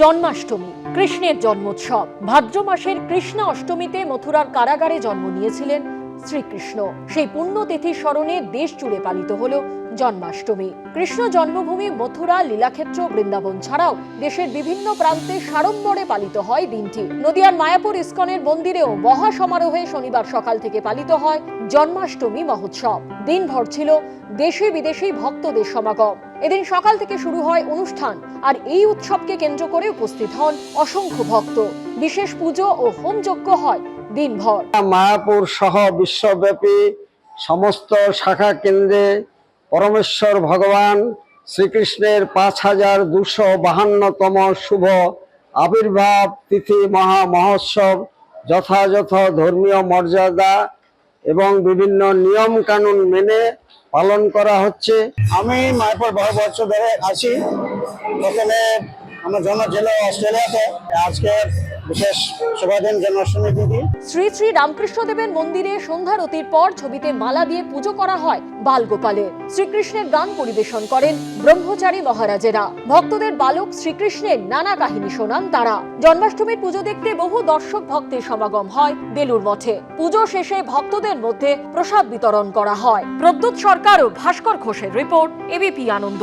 জন্মাষ্টমী, কৃষ্ণের জন্মোৎসব। ভাদ্র মাসের কৃষ্ণ অষ্টমীতে মথুরার কারাগারে জন্ম নিয়েছিলেন শ্রীকৃষ্ণ। সেই পুণ্যতিথি স্মরণে দেশ জুড়ে পালিত হল জন্মাষ্টমী। কৃষ্ণ জন্মভূমি, মথুরা, লীলাক্ষেত্র, বৃন্দাবন ছাড়াও দেশের বিভিন্ন প্রান্তে সাড়ম্বরে পালিত হয় দিনটি। নদিয়ার মায়াপুর ইস্কনের মন্দিরেও মহা সমারোহে শনিবার সকাল থেকে পালিত হয় জন্মাষ্টমী মহোৎসব। দিনভর ছিল দেশে বিদেশি ভক্তদের সমাগম। এদিন সকাল থেকে শুরু হয় অনুষ্ঠান, আর এই উৎসবকে কেন্দ্র করে উপস্থিত হন অসংখ্য ভক্ত। বিশেষ পুজো ও হোমযজ্ঞ হয় দিনভর। মায়াপুর সহ বিশ্বব্যাপী সমস্ত শাখা কেন্দ্রে পরমেশ্বর ভগবান শ্রীকৃষ্ণের পাঁচ হাজার দুশো বাহান্নতম শুভ আবির্ভাব তিথি মহা মহোৎসব যথাযথ ধর্মীয় মর্যাদা এবং বিভিন্ন নিয়ম কানুন মেনে পালন করা হচ্ছে। আমি মায়াপুর বহু বছর ধরে আছি। ওখানে আমার জন্ম ছিল অস্ট্রেলিয়াতে। আজকে শ্রী শ্রী রামকৃষ্ণদেবের মন্দিরে সন্ধ্যারতির পর ছবিতে মালা দিয়ে পুজো করা হয় বালগোপালে। শ্রীকৃষ্ণের গান পরিবেশন করেন ব্রহ্মচারী মহারাজেরা। ভক্তদের বালক শ্রীকৃষ্ণের নানা কাহিনী শোনান তারা। জন্মাষ্টমীর পুজো দেখতে বহু দর্শক ভক্তের সমাগম হয় বেলুর মঠে। পুজো শেষে ভক্তদের মধ্যে প্রসাদ বিতরণ করা হয়। প্রদ্যুৎ সরকার ও ভাস্কর ঘোষের রিপোর্ট, এবিপি আনন্দ।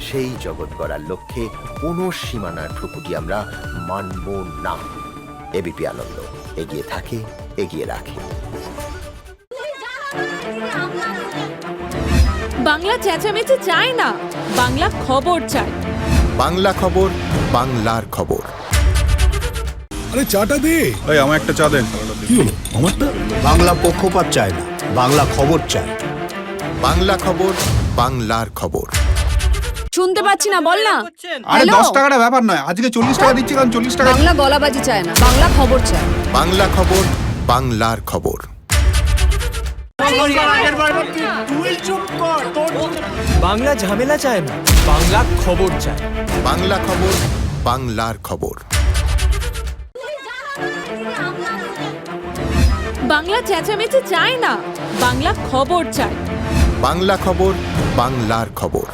সেই জগৎ গড়ার লক্ষ্যে কোনো সীমানার ঠুকুটি আমরা মানব না। এবিপি আনন্দ এগিয়ে থাকে এগিয়ে রাখে। বাংলা চেঁচামেচি চায় না বাংলা খবর চায়। বাংলা খবর বাংলার খবর। আরে চাটা দে। এই আমার একটা চা দেন। কি হলো? আমারটা? বাংলা পক্ষপাত চায় না বাংলা খবর চায়। বাংলা খবর বাংলার খবর। শুনতে পাচ্ছি না বল না। আরে Hello? দশ টাকাটা ব্যাপার নয় আজকে চল্লিশ টাকা দিচ্ছি কারণ চল্লিশ টাকা বাংলা গলাবাজি চায় না বাংলা খবর চায়। বাংলা খবর বাংলার খবর। বাংলা ঝামেলা চায় না বাংলা খবর চায়। বাংলা খবর বাংলার খবর। বাংলা চেঁচামেচি চায় না বাংলা খবর চায়। বাংলা খবর বাংলার খবর।